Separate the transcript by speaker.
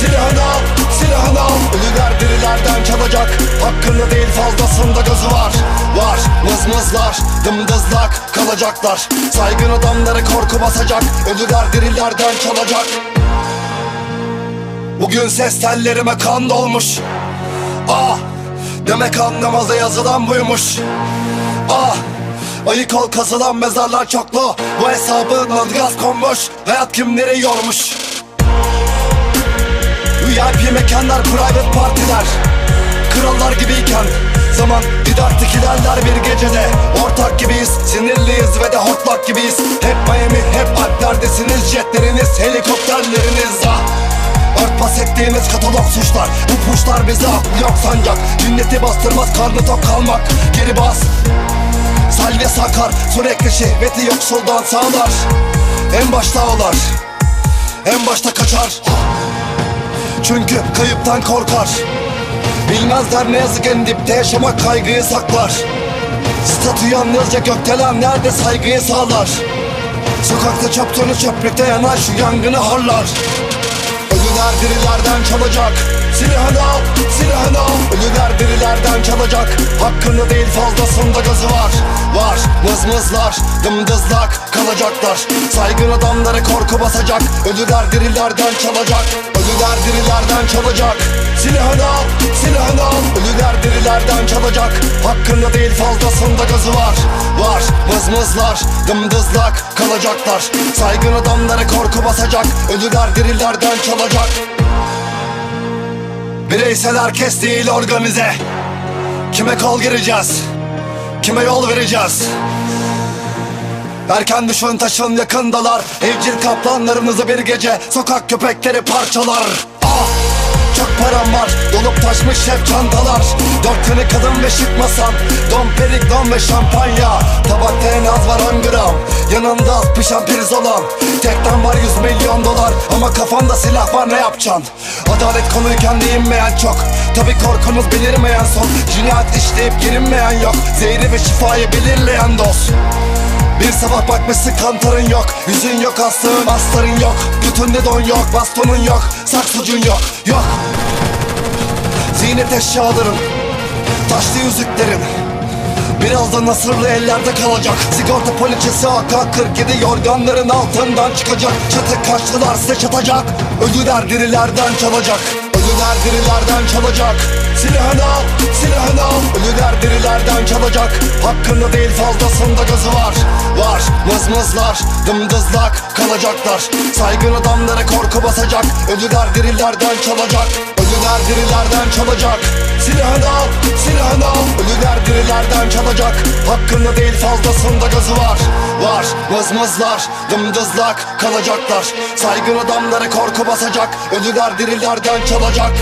Speaker 1: Silahını al, silahını al Ölüler dirilerden çalacak. Hakkında değil fazlasında gözü var. Var, mızmızlar, dımdızlak kalacaklar. Saygın adamları korku basacak. Ölüler dirilerden çalacak. Bugün ses tellerime kan dolmuş. Ah, demek anlamazda yazılan buymuş. Ah, ayık ol kazılan mezarlar çoklu. Bu hesabın adı gaz konmuş. Hayat kimleri yormuş VIP mekanlar, private partiler. Krallar gibiyken Zaman didaktik ilerler bir gecede. Ortak gibiyiz, sinirliyiz ve de hortlak gibiyiz. Hep Miami, hep Alplerdesiniz Jetleriniz, helikopterleriniz. Ah! Örtbas ettiğimiz katalog suçlar Bu puşlar aklı yok sancak. Cinneti bastırmaz karnı tok kalmak. Geri bas. Salve sakar sürekli şehveti yoksuldan sağlar. En başta ağlar En başta kaçar Çünkü kayıptan korkar. Bilmezler ne yazık en dipte yaşamak kaygıyı saklar. Statü yalnızca gökdelen nerede saygıyı sağlar. Sokakta çöptüğünü çöplükte yanar şu yangını harlar. Ölüler dirilerden çalacak. Silahını al, silahını al. Ölüler dirilerden çalacak. Hakkını değil fazlasında gözü var. Var, mızmızlar, dımdızlak kalacaklar. Saygın adamları korku basacak. Ölüler dirilerden çalacak Ölüler dirilerden çalacak. Silahını al, silahını al. Ölüler dirilerden çalacak. Hakkında değil fazlasında gözü var. Var, mızmızlar, dımdızlak kalacaklar. Saygın adamları korku basacak. Ölüler dirilerden çalacak. Bireysel herkes değil organize. Kime kol gireceğiz? Kime yol vereceğiz Erken düşün taşın yakındalar. Evcil kaplanlarımızı bir gece Sokak köpekleri parçalar. Ah! Çok param var Dolup taşmış hep çantalar. Dört tane kadın ve şık masam Don perignon ve şampanya. Tabakta en az var 10 gram Yanında az pişen pirzolam. Tekten var 100 milyon dolar Ama kafanda silah var ne yapacaksın? Adalet konuyken değinmeyen çok Tabi korkunuz belirmeyen son. Cinayet işleyip girinmeyen yok Zehri ve şifayı belirleyen dost bir sabah bakmışsın kantarın yok Yüzün yok aslığın astarın yok Götünde don yok bastonun yok Saksıcın yok yok. Ziynet eşyaların Taşlı yüzüklerin Birazdan nasırlı ellerde kalacak. Sigorta poliçesi AK-47 yorganların altından çıkacak. Çatı kaçtılar size çatacak. Ölüler dirilerden çalacak. Ölüler dirilerden çalacak. Silahını al, silahını al Ölüler dirilerden çalacak. Hakkında değil fazlasında gözü var. Var, mızmızlar, dımdızlak kalacaklar. Saygın adamları korku basacak. Ölüler dirilerden çalacak. Ölüler dirilerden çalacak. Silahını al, silahını al. Ölüler dirilerden çalacak. Hakkında değil fazlasında gözü var. Var, mızmızlar, dımdızlak kalacaklar. Saygın adamları korku basacak. Ölüler dirilerden çalacak